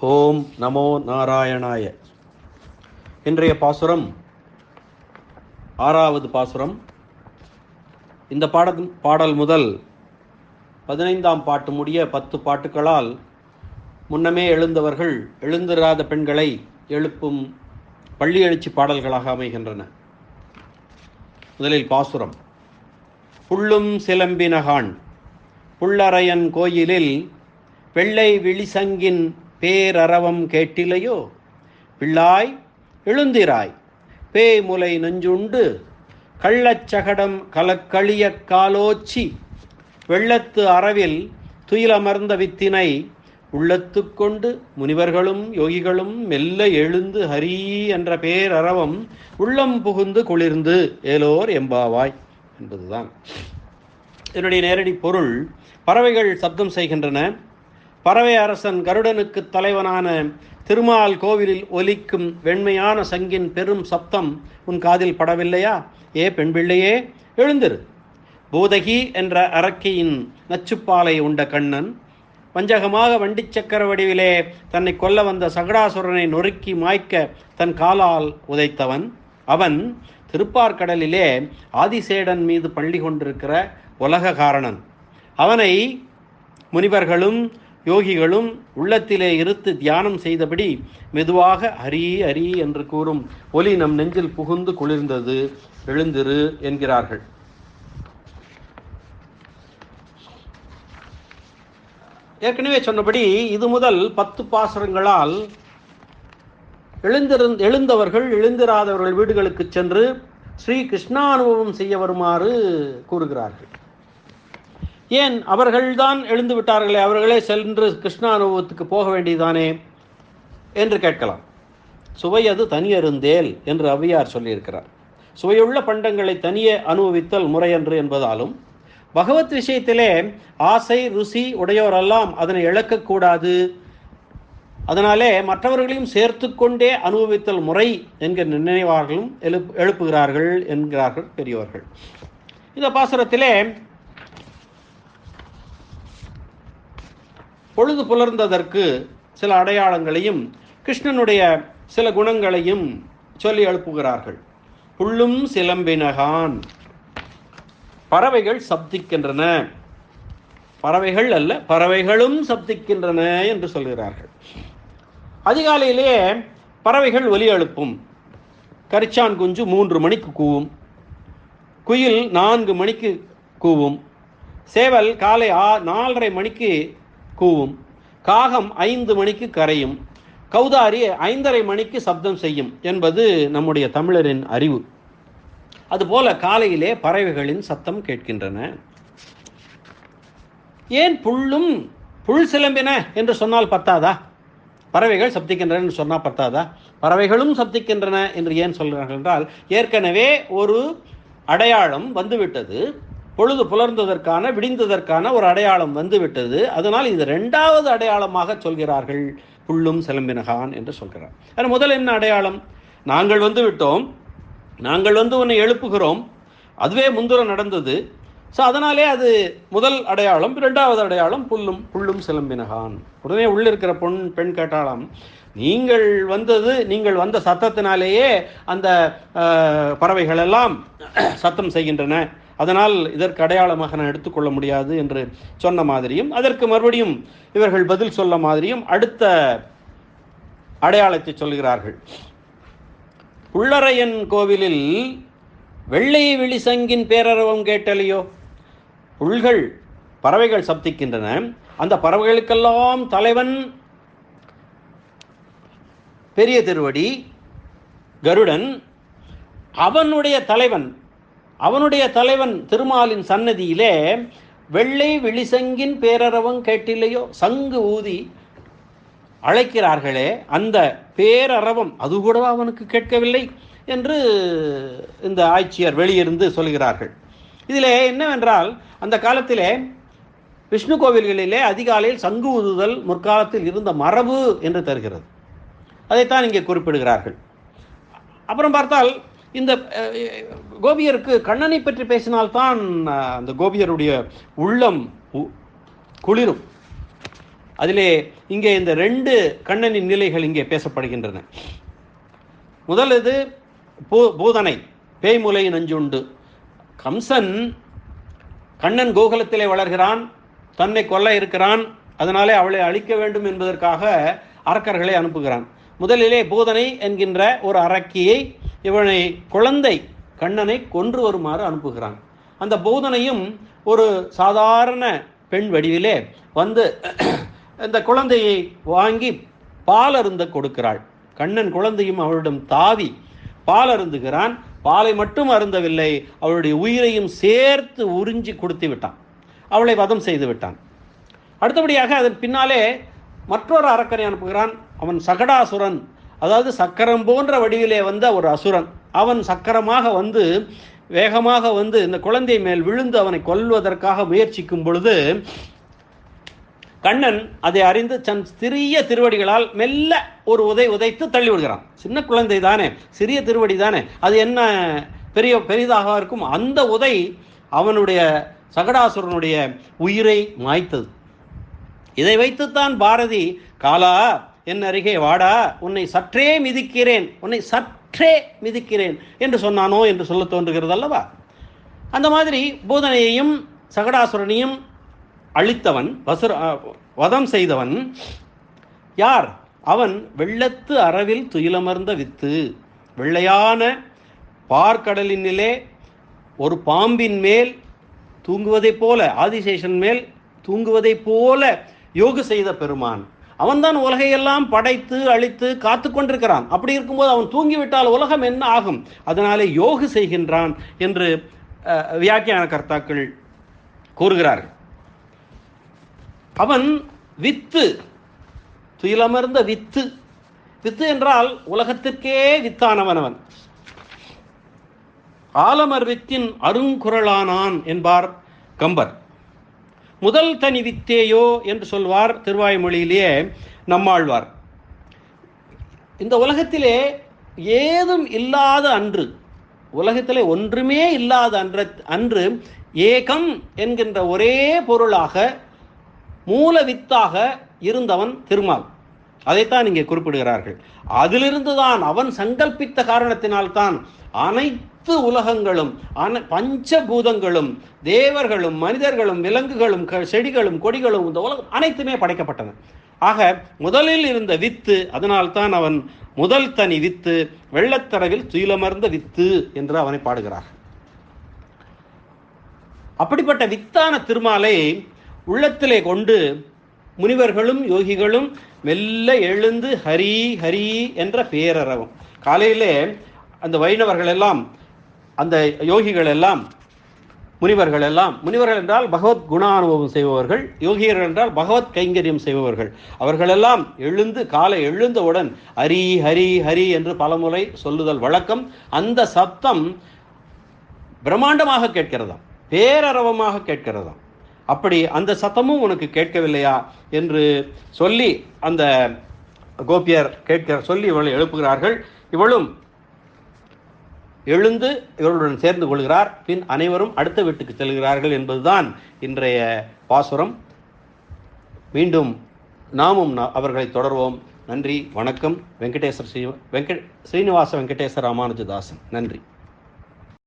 ஓம் நமோ நாராயணாய. இன்றைய பாசுரம் ஆறாவது பாசுரம். இந்த பாட பாடல் முதல் பதினைந்தாம் பாட்டு முடிய பத்து பாட்டுகளால் முன்னமே எழுந்தவர்கள் எழுந்திராத பெண்களை எழுப்பும் பள்ளி எழுச்சி பாடல்களாக அமைகின்றன. முதலில் பாசுரம். புள்ளும் சிலம்பினகான் புள்ளரையன் கோயிலில் வெள்ளை விழிசங்கின் பேரரவம் கேட்டிலையோ? பிள்ளாய் எழுந்திராய். பேமுலை நெஞ்சுண்டு கள்ளச்சகடம் கலக்களிய காலோச்சி. வெள்ளத்து அறவில் துயிலமர்ந்த வித்தினை உள்ளத்து கொண்டு முனிவர்களும் யோகிகளும் மெல்ல எழுந்து ஹரி என்ற பேரறவம் உள்ளம் புகுந்து குளிர்ந்து ஏலோர் எம்பாவாய் என்பதுதான். இதனுடைய நேரடி பொருள் பறவைகள் சப்தம் செய்கின்றன. பறவை அரசன் கருடனுக்கு தலைவனான திருமால் கோவிலில் ஒலிக்கும் வெண்மையான சங்கின் பெரும் சப்தம் உன் காதில் படவில்லையா? ஏ பெண் பிள்ளையே எழுந்திரு. பூதகி என்ற அரக்கியின் நச்சுப்பாலை உண்ட கண்ணன் வஞ்சகமாக வண்டிச் சக்கர வடிவிலே தன்னை கொல்ல வந்த சகடாசுரனை நொறுக்கி மாய்க்க தன் காலால் உதைத்தவன். அவன் திருப்பார்கடலிலே ஆதிசேடன் மீது பள்ளி கொண்டிருக்கிற உலக காரணன் அவனை முனிவர்களும் யோகிகளும் உள்ளத்திலே இருத்து தியானம் செய்தபடி மெதுவாக ஹரி ஹரி என்று கூறும் ஒலி நம் நெஞ்சில் புகுந்து குளிர்ந்தது எழுந்திரு என்கிறார்கள். ஏற்கனவே சொன்னபடி இது முதல் பத்து பாசுரங்களால் எழுந்திருந் எழுந்தவர்கள் எழுந்திராதவர்கள் வீடுகளுக்கு சென்று ஸ்ரீ கிருஷ்ணானுபவம் செய்ய வருமாறு கூறுகிறார்கள். ஏன் அவர்கள்தான் எழுந்து விட்டார்களே அவர்களே சென்று கிருஷ்ணானுபவத்துக்கு போக வேண்டியதானே என்று கேட்கலாம். சுவை அது தனியருந்தேல் என்று ஔவையார் சொல்லியிருக்கிறார். சுவையுள்ள பண்டங்களை தனியே அனுபவித்தல் முறையன்று என்பதாலும் பகவத் விஷயத்திலே ஆசை ருசி உடையோரெல்லாம் அதனை இழக்கக்கூடாது. அதனாலே மற்றவர்களையும் சேர்த்து கொண்டே அனுபவித்தல் முறை என்கிற நினைவார்களும் எழுப் எழுப்புகிறார்கள் என்கிறார்கள் பெரியவர்கள் இந்த பாசுரத்திலே பொழுது புலர்ந்ததற்கு சில அடையாளங்களையும் கிருஷ்ணனுடைய சில குணங்களையும் சொல்லி எழுப்புகிறார்கள். புள்ளும் சிலம்பினகான். பறவைகள் சப்திக்கின்றன. பறவைகள் அல்ல பறவைகளும் சப்திக்கின்றன என்று சொல்கிறார்கள். அதிகாலையிலேயே பறவைகள் ஒலி எழுப்பும். கரிச்சான் குஞ்சு மூன்று மணிக்கு கூவும். குயில் நான்கு மணிக்கு கூவும். சேவல் காலை ஆ நாலரை மணிக்கு கூவும். காகம் ஐந்து மணிக்கு கரையும். கௌதாரி ஐந்தரை மணிக்கு சப்தம் செய்யும் என்பது நம்முடைய தமிழரின் அறிவு. அதுபோல காலையிலே பறவைகளின் சத்தம் கேட்கின்றன. ஏன் புல்லும் புல் சிலம்பின என்று சொன்னால் பத்தாதா? பறவைகள் சப்திக்கின்றன என்று சொன்னால் பத்தாதா? பறவைகளும் சப்திக்கின்றன என்று ஏன் சொல்கிறார்கள் என்றால் ஏற்கனவே ஒரு அடையாளம் வந்துவிட்டது. பொழுது புலர்ந்ததற்கான விடிந்ததற்கான ஒரு அடையாளம் வந்துவிட்டது. அதனால் இது ரெண்டாவது அடையாளமாக சொல்கிறார்கள். புல்லும் சிலம்பினகான் என்று சொல்கிறார். அது முதல் என்ன அடையாளம்? நாங்கள் வந்து விட்டோம். நாங்கள் வந்து உன்னை எழுப்புகிறோம். அதுவே முந்துர நடந்தது. ஸோ அதனாலே அது முதல் அடையாளம். இரண்டாவது அடையாளம் புல்லும் புல்லும் சிலம்பினகான். உடனே உள்ளிருக்கிற இருக்கிற பொன் பெண் கேட்டாலாம் நீங்கள் வந்தது நீங்கள் வந்த சத்தத்தினாலேயே அந்த பறவைகள் எல்லாம் சத்தம் செய்கின்றன. அதனால் இதற்கு அடையாளமாக நான் எடுத்துக்கொள்ள முடியாது என்று சொன்ன மாதிரியும் அதற்கு மறுபடியும் இவர்கள் பதில் சொல்ல மாதிரியும் அடுத்த அடையாளத்தை சொல்கிறார்கள். உள்ளறையன் கோவிலில் வெள்ளை வெளிசங்கின் பேரரவம் கேட்டலையோ? புல்கள் பறவைகள் சப்திக்கின்றன. அந்த பறவைகளுக்கெல்லாம் தலைவன் பெரிய திருவடி கருடன். அவனுடைய தலைவன் அவனுடைய தலைவன் திருமாலின் சன்னதியிலே வெள்ளை விழிசங்கின் பேரரவம் கேட்டில்லையோ? சங்கு ஊதி அழைக்கிறார்களே அந்த பேரரவம் அது கூடவா அவனுக்கு கேட்கவில்லை? என்று இந்த ஆட்சியர் வெளியிருந்து சொல்கிறார்கள். இதில் என்னவென்றால் அந்த காலத்திலே விஷ்ணு கோவில்களிலே அதிகாலையில் சங்கு ஊதுதல் முற்காலத்தில் இருந்த மரபு என்று தருகிறது. அதைத்தான் இங்கே குறிப்பிடுகிறார்கள். அப்புறம் பார்த்தால் இந்த கோபியருக்கு கண்ணனை பற்றி பேசினால்தான் அந்த கோபியருடைய உள்ளம் உ- குளிரும். அதிலே இங்கே இந்த ரெண்டு கண்ணனின் நிலைகள் இங்கே பேசப்படுகின்றன. முதலது பூ பூதனை பேய்முலை நஞ்சுண்டு. கம்சன் கண்ணன் கோகுலத்திலே வளர்கிறான் தன்னை கொல்ல இருக்கிறான் அதனாலே அவளை அழிக்க வேண்டும் என்பதற்காக அரக்கர்களை அனுப்புகிறான். முதலிலே பூதனை என்கின்ற ஒரு அரக்கியை இவனை குழந்தை கண்ணனை கொன்று வருமாறு அனுப்புகிறான். அந்த பௌதனையும் ஒரு சாதாரண பெண் வடிவிலே வந்து இந்த குழந்தையை வாங்கி பால் அருந்த கொடுக்கிறாள். கண்ணன் குழந்தையும் அவளிடம் தாவி பால் அருந்துகிறான் பாலை மட்டும் அருந்தவில்லை அவளுடைய உயிரையும் சேர்த்து உறிஞ்சி கொடுத்து விட்டான். அவளை வதம் செய்து விட்டான். அடுத்தபடியாக அதன் பின்னாலே மற்றொரு அரக்கனை அனுப்புகிறான். அவன் சகடாசுரன் அதாவது சக்கரம் போன்ற வடிவிலே வந்த ஒரு அசுரன். அவன் சக்கரமாக வந்து வேகமாக வந்து இந்த குழந்தை மேல் விழுந்து அவனை கொல்வதற்காக முயற்சிக்கும் பொழுது கண்ணன் அதை அறிந்து தன் சிறிய திருவடிகளால் மெல்ல ஒரு உதை உதைத்து தள்ளி விடுகிறான். சின்ன குழந்தை தானே சிறிய திருவடி தானே அது என்ன பெரிய பெரிதாக இருக்கும்? அந்த உதை அவனுடைய சகடாசுரனுடைய உயிரை மாய்த்தது. இதை வைத்துத்தான் பாரதி காலா என் அருகே வாடா உன்னை சற்றே மிதிக்கிறேன் உன்னை சற்றே மிதிக்கிறேன் என்று சொன்னானோ என்று சொல்ல தோன்றுகிறது அல்லவா? அந்த மாதிரி பூதனையையும் சகடாசுரனையும் அழித்தவன் வசுர வதம் செய்தவன் யார்? அவன் வெள்ளத்து அறவில் துயிலமர்ந்த வித்து வெள்ளையான பார்க்கடலினிலே ஒரு பாம்பின் மேல் தூங்குவதைப் போல ஆதிசேஷன் மேல் தூங்குவதைப் போல யோகு செய்த பெருமான். அவன்தான் உலகையெல்லாம் படைத்து அழித்து காத்து கொண்டிருக்கிறான். அப்படி இருக்கும்போது அவன் தூங்கிவிட்டால் உலகம் என்ன ஆகும்? அதனாலே யோகு செய்கின்றான் என்று வியாக்கியான கர்த்தாக்கள் கூறுகிறார்கள். அவன் வித்து துயிலமர்ந்த வித்து. வித்து என்றால் உலகத்திற்கே வித்தானவன் அவன் ஆலமர் வித்தின் அருங்குரலானான் என்பார் கம்பர். முதல் தனி வித்தேயோ என்று சொல்வார் திருவாய்மொழியிலேயே நம்மாழ்வார். இந்த உலகத்திலே ஏதும் இல்லாத அன்று உலகத்திலே ஒன்றுமே இல்லாத அன்ற அன்று ஏகம் என்கின்ற ஒரே பொருளாக மூல வித்தாக இருந்தவன் திருமால். அதைத்தான் இங்கே குறிப்பிடுகிறார்கள். அதிலிருந்து தான் அவன் சங்கல்பித்த காரணத்தினால்தான் அனைத்து உலகங்களும் அன பஞ்சபூதங்களும் தேவர்களும் மனிதர்களும் விலங்குகளும் செடிகளும் கொடிகளும் இந்த உலகம் அனைத்துமே படைக்கப்பட்டன. ஆக முதலில் இருந்த வித்து அதனால்தான் அவன் முதல் தனி வித்து வெள்ளத்தரவில் துயிலமர்ந்த வித்து என்று அவனை பாடுகிறார். அப்படிப்பட்ட வித்தான திருமாலை உள்ளத்திலே கொண்டு முனிவர்களும் யோகிகளும் மெல்ல எழுந்து ஹரி ஹரி என்ற பேரறவும் காலையிலே அந்த வைணவர்கள் எல்லாம் அந்த யோகிகள் எல்லாம் முனிவர்கள் எல்லாம் முனிவர்கள் என்றால் பகவத் குணானுபவம் செய்பவர்கள் யோகியர்கள் என்றால் பகவத் கைங்கரியம் செய்பவர்கள். அவர்களெல்லாம் எழுந்து காலை எழுந்தவுடன் ஹரி ஹரி ஹரி என்று பலமுறை சொல்லுதல் வழக்கம். அந்த சத்தம் பிரம்மாண்டமாக கேட்கிறதாம் பேரரவமாக கேட்கிறதாம். அப்படி அந்த சத்தமும் உனக்கு கேட்கவில்லையா? என்று சொல்லி அந்த கோபியர் கேட்கிற சொல்லி இவளை எழுப்புகிறார்கள். இவளும் எழுந்து இவர்களுடன் சேர்ந்து கொள்கிறார். பின் அனைவரும் அடுத்த வீட்டுக்கு செல்கிறார்கள் என்பதுதான் இன்றைய பாசுரம். மீண்டும் நாமும் அவர்களை தொடர்வோம். நன்றி வணக்கம். வெங்கடேஸ்வர் ஸ்ரீ வெங்கட் ஸ்ரீனிவாச வெங்கடேஸ்வர ராமானுஜதாசன். நன்றி.